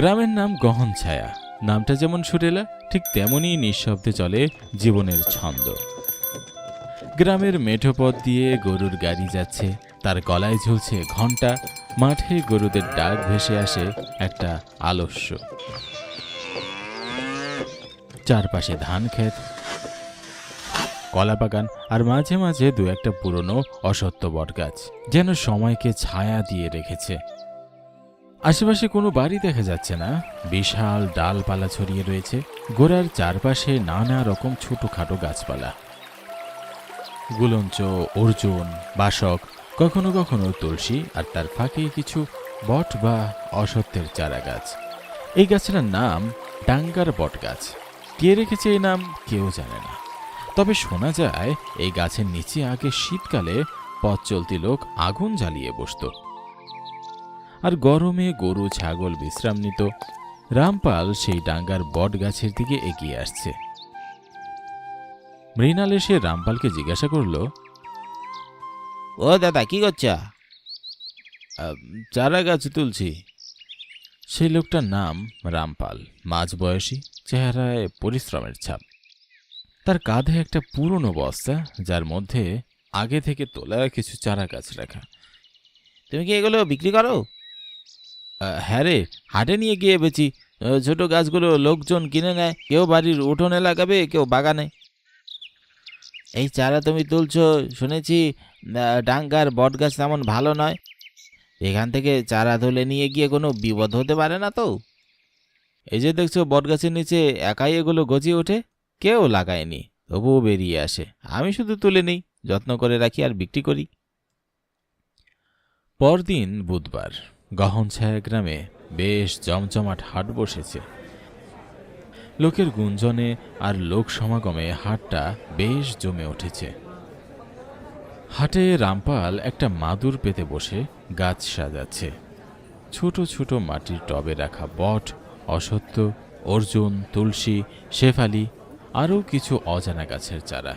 গ্রামের নাম গহন ছায়া। নামটা যেমন সুরেলা, ঠিক তেমনই নিঃশব্দে চলে জীবনের ছন্দ। গ্রামের মেঠো পথ দিয়ে গরুর গাড়ি যাচ্ছে, তার গলায় ঝুলছে ঘণ্টা মাঠে গরুদের ডাক ভেসে আসে একটা আলস্য। চারপাশে ধান ক্ষেত কলা বাগান আর মাঝে মাঝে দু একটা পুরনো অসত্য বটগাছ, যেন সময়কে ছায়া দিয়ে রেখেছে। আশেপাশে কোনো বাড়ি দেখা যাচ্ছে না। বিশাল ডালপালা ছড়িয়ে রয়েছে। গোড়ার চারপাশে নানা রকম ছোটখাটো গাছপালা। গুলঞ্চ, অর্জুন, বাসক, কখনো কখনো তুলসী আর তার ফাঁকে কিছু বট বা অসত্যের চারা গাছ এই গাছটার নাম ডাঙ্গার বট গাছ কে রেখেছে এই নাম কেউ জানে না। তবে শোনা যায়, এই গাছের নিচে আগে শীতকালে পথ চলতি লোক আগুন জ্বালিয়ে বসতো। আর গরমে গরু ছাগল বিশ্রাম নিত রামপাল সেই ডাঙ্গার বট গাছের দিকে এগিয়ে আসছে। মৃণাল এসে রামপালকে জিজ্ঞাসা করল ও দাদা কি করছ? "আহ, চারা গাছ তুলছি। সেই লোকটার নাম রামপাল মাঝ বয়সী চেহারায় পরিশ্রমের ছাপ। তার কাঁধে একটা পুরনো বস্তা যার মধ্যে আগে থেকে তোলা কিছু চারা গাছ রাখা। তুমি কি এগুলো বিক্রি করো? হ্যাঁ রে, হাটে নিয়ে গিয়ে বেচি। ছোট গাছগুলো লোকজন কিনে নেয়, কেউ বাড়ির উঠোনে লাগাবে, কেউ বাগানে। এই চারা তুমি তুলছো, শুনেছি ডাঙ্গার বট গাছ তেমন ভালো নয়। এখান থেকে চারা তুলে নিয়ে গিয়ে কোনো বিপদ হতে পারে না তো। এই যে দেখছ, বটগাছের নিচে একাই এগুলো গজিয়ে ওঠে, কেউ লাগায়নি, তবুও বেরিয়ে আসে। আমি শুধু তুলে নিই, যত্ন করে রাখি আর বিক্রি করি। পরদিন বুধবার। গহন ছায়া গ্রামে বেশ জমজমাট হাট বসেছে। লোকের গুঞ্জনে আর লোক সমাগমে হাটটা বেশ জমে উঠেছে। হাটে রামপাল একটা মাদুর পেতে বসে গাছ সাজাচ্ছে। ছোট ছোট মাটির টবে রাখা বট, অসত্য, অর্জুন, তুলসী, শেফালি, আরও কিছু অজানা গাছের চারা।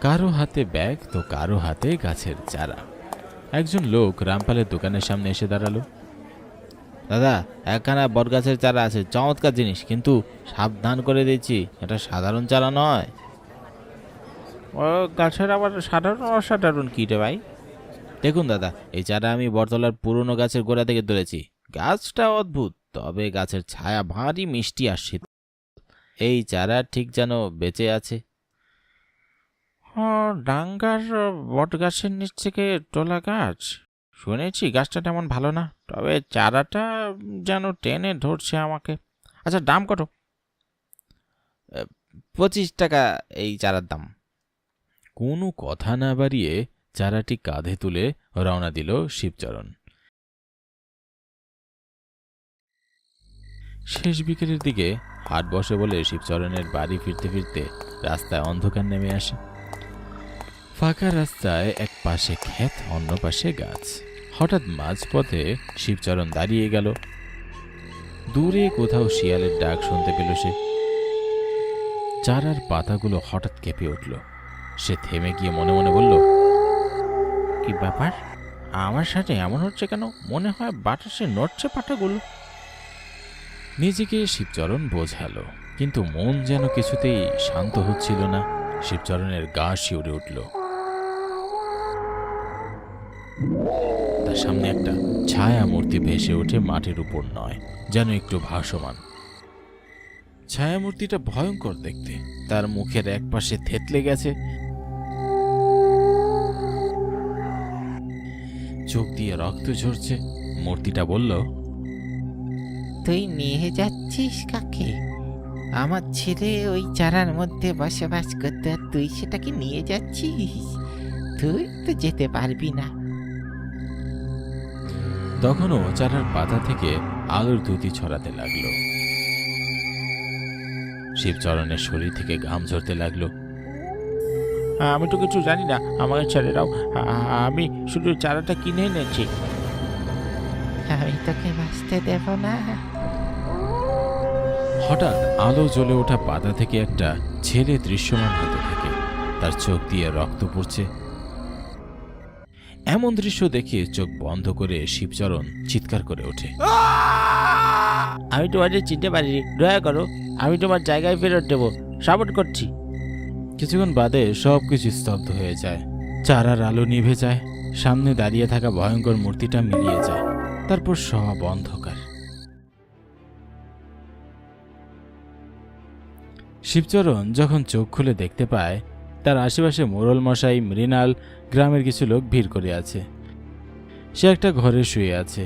কারও হাতে ব্যাগ তো কারও হাতে গাছের চারা। একজন লোক রামপালের দোকানের সামনে এসে দাঁড়াল। দাদা একখানা বট গাছের চারা আছে চমৎকার জিনিস কিন্তু সাবধান করে দিচ্ছি এটা সাধারণ চারা নয়। ও গাছের আবার সাধারণ অসাধারণ কী রে ভাই? দেখুন দাদা এই চারা আমি বটতলার পুরনো গাছের গোড়া থেকে তুলেছি। গাছটা অদ্ভুত তবে গাছের ছায়া ভারী মিষ্টি আর শীত এই চারা ঠিক যেন বেঁচে আছে। ডাঙ্গার বট গাছের নিচ থেকে তোলা গাছ? শুনেছি গাছটা তেমন ভালো না তবে চারাটা যেন টেনে ধরছে আমাকে। আচ্ছা দাম কত? পঁচিশ টাকা এই চারার দাম। কোনো কথা না বাড়িয়ে চারাটি কাঁধে তুলে রওনা দিল শিবচরণ। শেষ বিকেলের দিকে হাট বসে বলে শিবচরণের বাড়ি ফিরতে ফিরতে রাস্তায় অন্ধকার নেমে আসে। ফাঁকা রাস্তায় এক পাশে ক্ষেত, অন্য পাশে গাছ। হঠাৎ মাঝপথে শিবচরণ দাঁড়িয়ে গেল। দূরে কোথাও শিয়ালের ডাক শুনতে পেল সে। চারার পাতাগুলো হঠাৎ কেঁপে উঠল। সে থেমে গিয়ে মনে মনে বলল, কি ব্যাপার? আমার সাথে এমন হচ্ছে কেন? মনে হয় বাতাসে নড়ছে পাতাগুলো। নিজেকে শিবচরণ বোঝালো, কিন্তু মন যেন কিছুতেই শান্ত হচ্ছিল না। শিবচরণের গা শিউরে উঠল। তার সামনে একটা ছায়া মূর্তি ভেসে ওঠে মাটির উপর নয়, যেন একটু ভাসমান। ছায়ামূর্তিটা ভয়ঙ্কর দেখতে। তার মুখের এক পাশে থেতলে গেছে। চোখ দিয়ে রক্ত ঝরছে। মূর্তিটা বলল, তুই নিয়ে যাচ্ছিস কাকে? আমার ছেলে ওই চারার মধ্যে বসবাস করতে তুই সেটাকে নিয়ে যাচ্ছিস? তুই তো যেতে পারবি না। তখনও চারার পাতা থেকে আলোর দ্যুতি ছড়াতে লাগল। শিবচরণের শরীর থেকে ঘাম ঝরতে লাগল। আমি তো কিছু জানি না আমাকে ছেড়ে দাও। আমি শুধু চারাটা কিনে এনেছি। আমি তোকে বাঁচতে দেব না। হঠাৎ আলো জ্বলে ওঠা পাতা থেকে একটা ছেলে দৃশ্যমান হতে থাকে। তার চোখ দিয়ে রক্ত পড়ছে। এমন দৃশ্য দেখে চোখ বন্ধ করে শিবচরণ চিৎকার করে ওঠে। আমি তোমাদের চিনতে পারিনি। দয়া করো আমি তোমার জায়গায় ফেরত দেবো। সাপোর্ট করছি। কিছুক্ষণ বাদে সব কিছু স্তব্ধ হয়ে যায়। চারার আলো নিভে যায়। সামনে দাঁড়িয়ে থাকা ভয়ঙ্কর মূর্তিটা মিলিয়ে যায়। তারপর সব অন্ধকার। শিবচরণ যখন চোখ খুলে দেখতে পায় তার আশেপাশে মোরল মশাই, মৃণাল, গ্রামের কিছু লোক ভিড় করে আছে। সে একটা ঘরে শুয়ে আছে।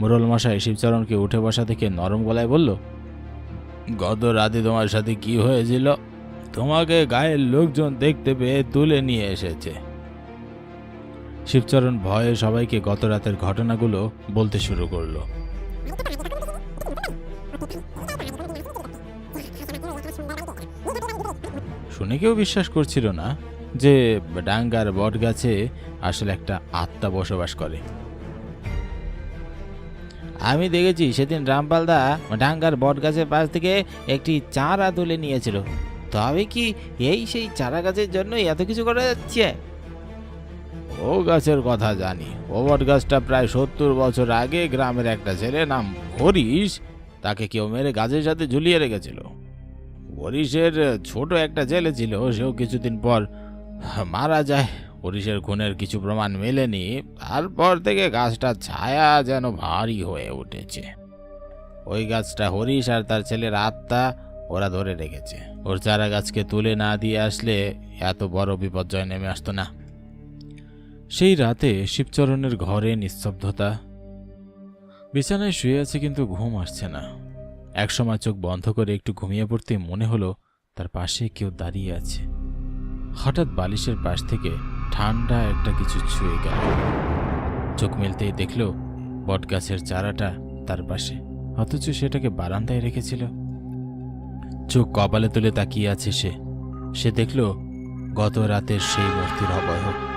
মোরল মশাই শিবচরণকে উঠে বসা থেকে নরম গলায় বলল, গত রাতে তোমার সাথে কি হয়েছিল? তোমাকে গায়ের লোকজন দেখতে পেয়ে তুলে নিয়ে এসেছে। শিবচরণ ভয়ে সবাইকে গত রাতের ঘটনাগুলো বলতে শুরু করল। শুনে কেউ বিশ্বাস করছিল না যে ডাঙ্গার বট গাছে আসলে একটা আত্মা বসবাস করে। আমি দেখেছি সেদিন রামপালদা ডাঙ্গার বট গাছের পাশ থেকে একটি চারা তুলে নিয়েছিল। তবে কি এই সেই চারা গাছের জন্য এত কিছু করা যাচ্ছে? ও গাছের কথা জানি। ও বট গাছটা প্রায় সত্তর বছর আগে গ্রামের একটা ছেলে নাম হরিশ, তাকে কেউ মেরে গাছের সাথে ঝুলিয়ে রেখেছিল। হরিশের ছোট একটা জেলে ছিল, সেও কিছুদিন পর মারা যায়। হরিশের খুনের কিছু প্রমাণ মেলেনি, তারপর থেকে গাছটার ছায়া যেন ভারী হয়ে উঠেছে। ওই গাছটা হরিশ আর তার ছেলের আত্মা ওরা ধরে রেখেছে। ওর চারা গাছকে তুলে না দিয়ে আসলে এত বড় বিপর্যয় নেমে আসতো না। সেই রাতে শিবচরণের ঘরে নিস্তব্ধতা। বিছানায় শুয়ে আছে কিন্তু ঘুম আসছে না। একসময় চোখ বন্ধ করে একটু ঘুমিয়ে পড়তে মনে হলো তার পাশে কেউ দাঁড়িয়ে আছে। হঠাৎ বালিশের পাশ থেকে ঠান্ডা একটা কিছু ছুঁয়ে গেল। চোখ মেলতেই দেখল বটগাছের চারাটা তার পাশে, অথচ সেটাকে বারান্দায় রেখেছিল। চোখ কপালে তুলে তাকিয়ে আছে সে। সে দেখল গত রাতের সেই মূর্তির অবয়ব।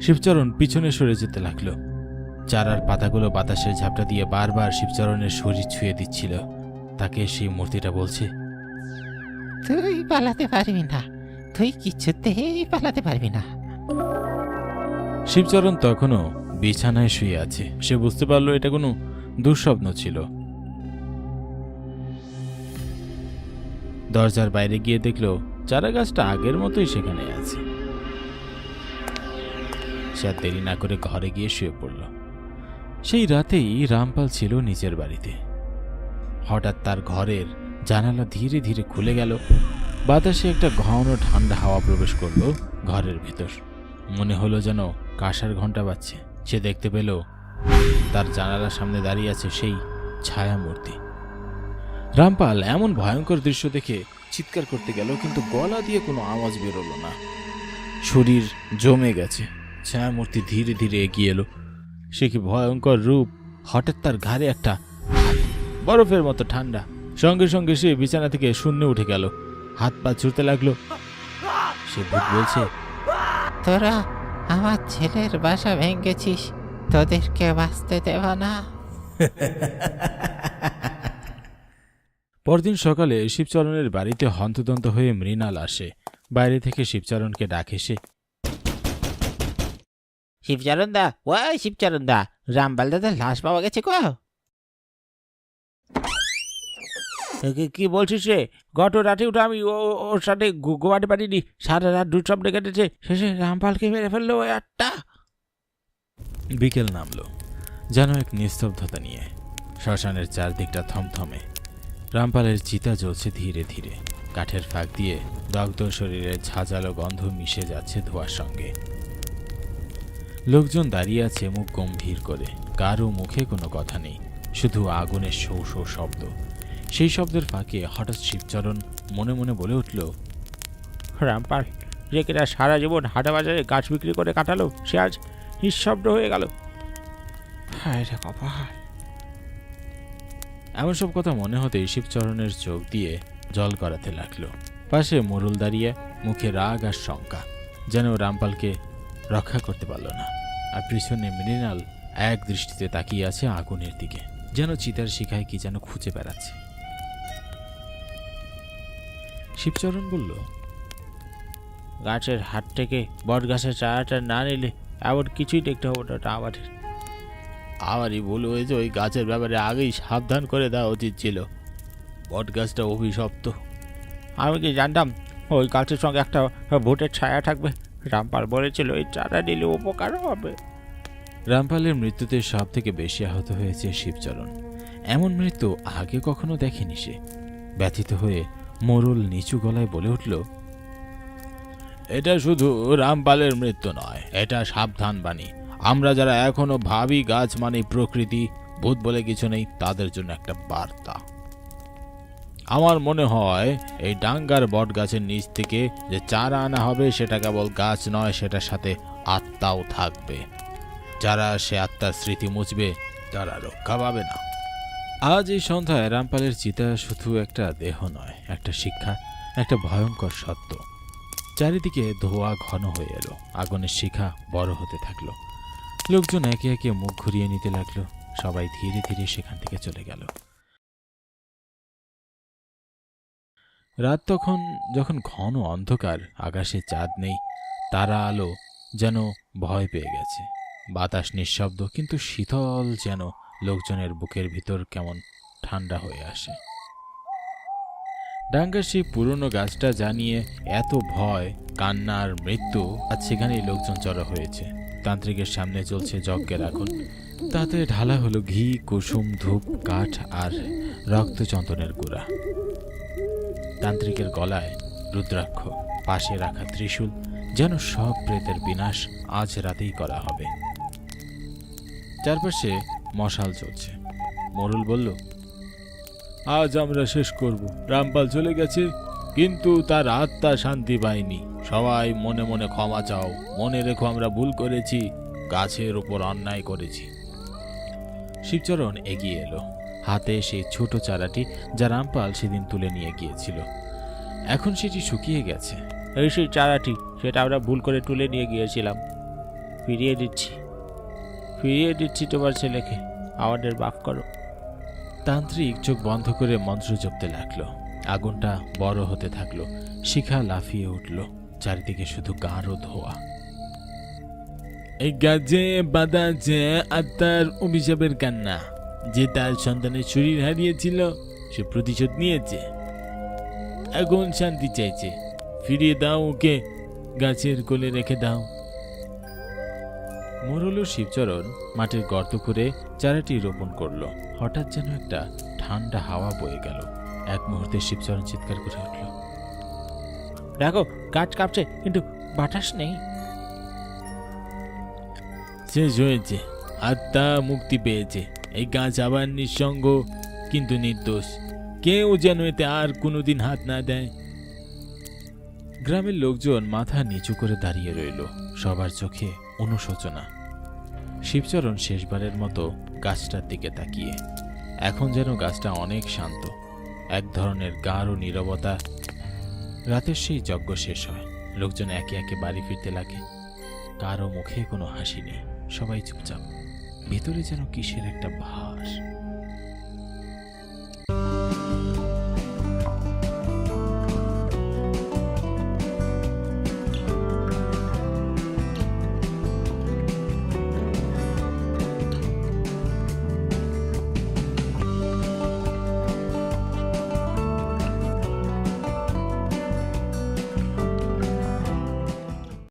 শিবচরণ পিছনে সরে যেতে লাগল। চারার পাতাগুলো বাতাসের ঝাপটা দিয়ে বারবার শিবচরণের শরীর ছুঁয়ে দিচ্ছিল। তাকে সেই মূর্তিটা বলছে তুই পালাতে পারবি না। তুই কিছুতেই পালাতে পারবি না। শিবচরণ তখনও বিছানায় শুয়ে আছে। সে বুঝতে পারল এটা কোনো দুঃস্বপ্ন ছিল। দরজার বাইরে গিয়ে দেখল চারা গাছটা আগের মতোই সেখানে আছে। সে আর দেরি না করে ঘরে গিয়ে শুয়ে পড়ল। সেই রাতেই রামপাল ছিল নিজের বাড়িতে। হঠাৎ তার ঘরের জানালা ধীরে ধীরে খুলে গেল। বাতাসে একটা ঘন ঠান্ডা হাওয়া প্রবেশ করল ঘরের ভিতর। মনে হলো যেন কাঁসার ঘণ্টা বাজছে। সে দেখতে পেল তার জানালার সামনে দাঁড়িয়ে আছে সেই ছায়া মূর্তি রামপাল এমন ভয়ঙ্কর দৃশ্য দেখে চিৎকার করতে গেল, কিন্তু গলা দিয়ে কোনো আওয়াজ বেরোলো না। শরীর জমে গেছে। ছায়ামূর্তি ধীরে ধীরে এগিয়ে এলো। সে কি ভয়ঙ্কর রূপ? হঠাৎ তার ঘাড়ে একটা বরফের মতো ঠান্ডা। সঙ্গে সঙ্গে সে বিছানা থেকে শূন্য উঠে গেল। হাত পা ছুটতে লাগল। সে ভূত বলছে তোরা আমার ছেলের বাসা ভেঙেছিস তোদেরকে বাঁচতে দেব না। পরদিন সকালে শিবচরণের বাড়িতে হন্তদন্ত হয়ে মৃণাল আসে। বাইরে থেকে শিবচরণকে ডাকে সে। শিবচরণ দা ওই শিবচরণ দা রামপাল দাদার লাশ পাওয়া গেছে কো কি- বলছিস রে গত রাতে উঠে আমি ও- ও- ওর সাথে ঘু- ঘুমাতে পারিনি সারা রাত দুধ স্বপ্ন কেটেছে শেষে রামপালকে মেরে ফেলল ওই আটটা বিকেল নামলো। যেন এক নিস্তব্ধতা নিয়ে। শ্মশানের চারদিকটা থমথমে। রামপালের চিতা জ্বলছে ধীরে ধীরে। কাঠের ফাঁক দিয়ে দগ্ধ শরীরের ঝাঁঝালো গন্ধ মিশে যাচ্ছে ধোঁয়ার সঙ্গে। লোকজন দাঁড়িয়ে আছে মুখ গম্ভীর করে। কারও মুখে কোনো কথা নেই শুধু আগুনের শৌ শৌ শব্দ। সেই শব্দের ফাঁকে হঠাৎ শিবচরণ মনে মনে বলে উঠল রামপাল যে কিনা সারা জীবন হাটা বাজারে গাছ বিক্রি করে কাটালো সে আজ নিঃশব্দ হয়ে গেল। হায় রে কপাল। এমন সব কথা মনে হতেই শিবচরণের চোখ দিয়ে জল করাতে লাগল। পাশে মোরল দাঁড়িয়ে মুখে রাগ আর শঙ্কা যেন রামপালকে রক্ষা করতে পারল না। আর পিছনে মৃণাল এক দৃষ্টিতে তাকিয়ে আছে আগুনের দিকে যেন চিতার শিখায় কি যেন খুঁজে বেড়াচ্ছে। শিবচরণ বলল গাছের হাত থেকে বট গাছের চারাটা না নিলে এমন কিছুই দেখতে হবে না ওটা আমাদের। আমারই ভুল হয়েছে ওই গাছের ব্যাপারে আগেই সাবধান করে দেওয়া উচিত ছিল। বট গাছটা অভিশপ্ত। আমি কি জানতাম ওই গাছের সঙ্গে একটা ভোটের ছায়া থাকবে? রামপাল বলেছিল, এই চারা দিলে উপকার হবে। রামপালের মৃত্যুতে সব থেকে বেশি আহত হয়েছে শিবচরণ। এমন মৃত্যু আগে কখনো দেখেনি সে। ব্যথিত হয়ে মোরল নিচু গলায় বলে উঠল, এটা শুধু রামপালের মৃত্যু নয়, এটা সাবধান বাণী। আমরা যারা এখনও ভাবি গাছ মানে প্রকৃতি, ভূত বলে কিছু নেই, তাদের জন্য একটা বার্তা। আমার মনে হয় এই ডাঙ্গার বট গাছের নিচ থেকে যে চারা আনা হবে, সেটা কেবল গাছ নয়, সেটার সাথে আত্মাও থাকবে। যারা সে আত্মার স্মৃতি মুছবে, তারা রক্ষা পাবে না। আজ এই সন্ধ্যায় রামপালের চিতা শুধু একটা দেহ নয়, একটা শিক্ষা, একটা ভয়ঙ্কর সত্য। চারিদিকে ধোয়া ঘন হয়ে এলো, আগুনের শিখা বড় হতে থাকল। লোকজন একে একে মুখ ঘুরিয়ে নিতে লাগল, সবাই ধীরে ধীরে সেখান থেকে চলে গেল। রাত তখন যখন ঘন অন্ধকার, আকাশে চাঁদ নেই, তারা আলো যেন ভয় পেয়ে গেছে। বাতাস নিঃশব্দ, কিন্তু শীতল যেন লোকজনের বুকের ভিতর কেমন ঠান্ডা হয়ে আসে। ডাঙ্গার সেই পুরনো গাছটা জানিয়ে এত ভয় কান্নার মৃত্যু, আজ সেখানেই লোকজন জড়ো হয়েছে। তান্ত্রিকের সামনে চলছে যজ্ঞের আগুন। তাতে ঢালা হলো ঘি, কুসুম, ধূপ, কাঠ আর রক্তচন্দনের গুঁড়া। তান্ত্রিকের গলায় রুদ্রাক্ষ পাশে রাখা ত্রিশূল যেন সব প্রেতের বিনাশ আজ রাতেই করা হবে। চারপাশে মশাল চলছে। মরুল বলল, আজ আমরা শেষ করব। রামপাল চলে গেছে, কিন্তু তার আত্মা শান্তি পায়নি। সবাই মনে মনে ক্ষমা চাও। মনে রেখো আমরা ভুল করেছি, গাছের উপর অন্যায় করেছি। শিবচরণ এগিয়ে এলো। হাতে সেই ছোট চারাটি যা রামপাল সেদিন তুলে নিয়ে গিয়েছিল। এখন সেটি শুকিয়ে গেছে। এই সেই চারাটি সেটা আমরা ভুল করে তুলে নিয়ে গিয়েছিলাম। ফিরিয়ে দিচ্ছি। ফিরিয়ে দিচ্ছি তোমার ছেলেকে। আমাদের মাফ করো। তান্ত্রিক চোখ বন্ধ করে মন্ত্র জপতে লাগল। আগুনটা বড় হতে থাকল। শিখা লাফিয়ে উঠল। চারিদিকে শুধু গাঢ় ধোয়া। এই বাঁধা আছে আত্মার অভিশাপের কান্না। যে তার সন্তানের শরীর হারিয়েছিল, সে প্রতিশোধ নিয়েছে। এখন শান্তি চাইছে। ফিরিয়ে দাও ওকে, গাছের কোলে রেখে দাও। মোরল শিবচরণ মাটির গর্ত করে চারাটি রোপণ করল। হঠাৎ যেন একটা ঠান্ডা হাওয়া বয়ে গেল। এক মুহূর্তে শিবচরণ চিৎকার করে উঠল। দেখো গাছ কাঁপছে, কিন্তু বাতাস নেই। শেষ হয়েছে। আত্মা মুক্তি পেয়েছে। এই গাছ আবার নিঃসঙ্গ, কিন্তু নির্দোষ। কেউ যেন এতে আর কোনোদিন হাত না দেয়। গ্রামের লোকজন মাথা নিচু করে দাঁড়িয়ে রইল, সবার চোখে অনুশোচনা। শিবচরণ শেষবারের মতো গাছটার দিকে তাকিয়ে। এখন যেন গাছটা অনেক শান্ত, এক ধরনের গাঢ় নীরবতা। রাতের সেই যজ্ঞ শেষ হয়, লোকজন একে একে বাড়ি ফিরতে লাগে। কারও মুখে কোনো হাসি নেই, সবাই চুপচাপ। ভেতরে যেন কিসের একটা ভার।